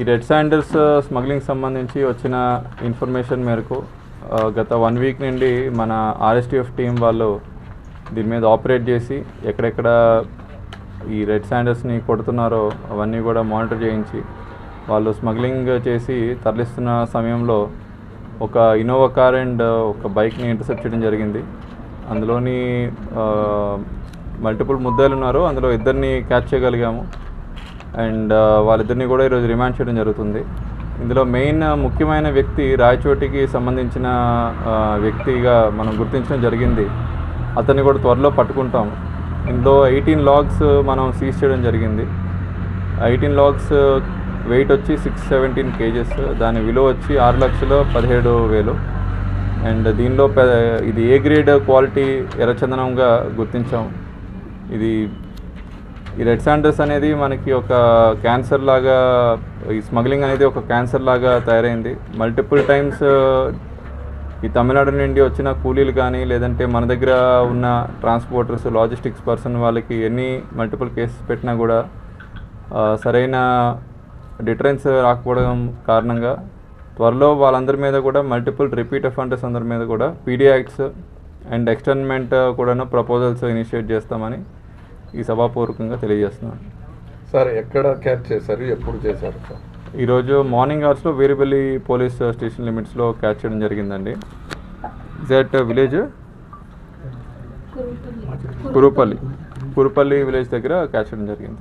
ఈ red sandals smuggling సంబంధించి వచ్చిన ఇన్ఫర్మేషన్ మేరకు uh, గత వన్ వీక్ నుండి మన ఆర్ఎస్టీఎఫ్ టీం వాళ్ళు దీని మీద ఆపరేట్ చేసి ఎక్కడెక్కడ ఈ రెడ్ శాండల్స్ని కొడుతున్నారో అవన్నీ కూడా మానిటర్ చేయించి వాళ్ళు స్మగ్లింగ్ చేసి తరలిస్తున్న సమయంలో ఒక ఇన్నోవా కార్ అండ్ ఒక బైక్ని ఇంటర్సెప్ట్ చేయడం జరిగింది. అందులోని uh, మల్టిపుల్ ముద్దాయిలు ఉన్నారు అందులో ఇద్దరిని క్యాచ్ చేయగలిగాము. అండ్ వాళ్ళిద్దరిని కూడా ఈరోజు రిమాండ్ చేయడం జరుగుతుంది. ఇందులో మెయిన్ ముఖ్యమైన వ్యక్తి రాయచోటికి సంబంధించిన వ్యక్తిగా మనం గుర్తించడం జరిగింది. అతన్ని కూడా త్వరలో పట్టుకుంటాం. ఇందులో ఎయిటీన్ లాగ్స్ మనం సీజ్ చేయడం జరిగింది. ఎయిటీన్ లాగ్స్ వెయిట్ వచ్చి సిక్స్ సెవెంటీన్ కేజెస్. దాని విలువ వచ్చి ఆరు లక్షలు పదిహేడు వేలు. అండ్ దీనిలో ఇది ఏ గ్రేడ్ క్వాలిటీ ఎర్రచందనంగా గుర్తించాం. ఇది ఈ రెడ్ సాండర్స్ అనేది మనకి ఒక క్యాన్సర్ లాగా ఈ స్మగ్లింగ్ అనేది ఒక క్యాన్సర్ లాగా తయారైంది. మల్టిపుల్ టైమ్స్ ఈ తమిళనాడు నుండి వచ్చిన కూలీలు కానీ లేదంటే మన దగ్గర ఉన్న ట్రాన్స్పోర్టర్స్ లాజిస్టిక్స్ పర్సన్ వాళ్ళకి ఎన్ని మల్టిపుల్ కేసెస్ పెట్టినా కూడా సరైన డిటరెన్స్ రాకపోవడం కారణంగా త్వరలో వాళ్ళందరి మీద కూడా మల్టిపుల్ రిపీట్ అఫెండర్స్ అందరి మీద కూడా పీడీ యాక్ట్స్ అండ్ ఎక్స్టర్న్మెంట్ కూడాను ప్రపోజల్స్ ఇనిషియేట్ చేస్తామని ఈ సభాపూర్వకంగా తెలియజేస్తున్నాను. సార్ ఎక్కడ క్యాచ్ చేశారు? ఎప్పుడు చేశారు సార్? ఈరోజు మార్నింగ్ అవర్స్లో వీరబెల్లి పోలీస్ స్టేషన్ లిమిట్స్లో క్యాచ్ చేయడం జరిగిందండి. Exact village Kurupalli. Kurupalli village దగ్గర క్యాచ్ చేయడం జరిగింది.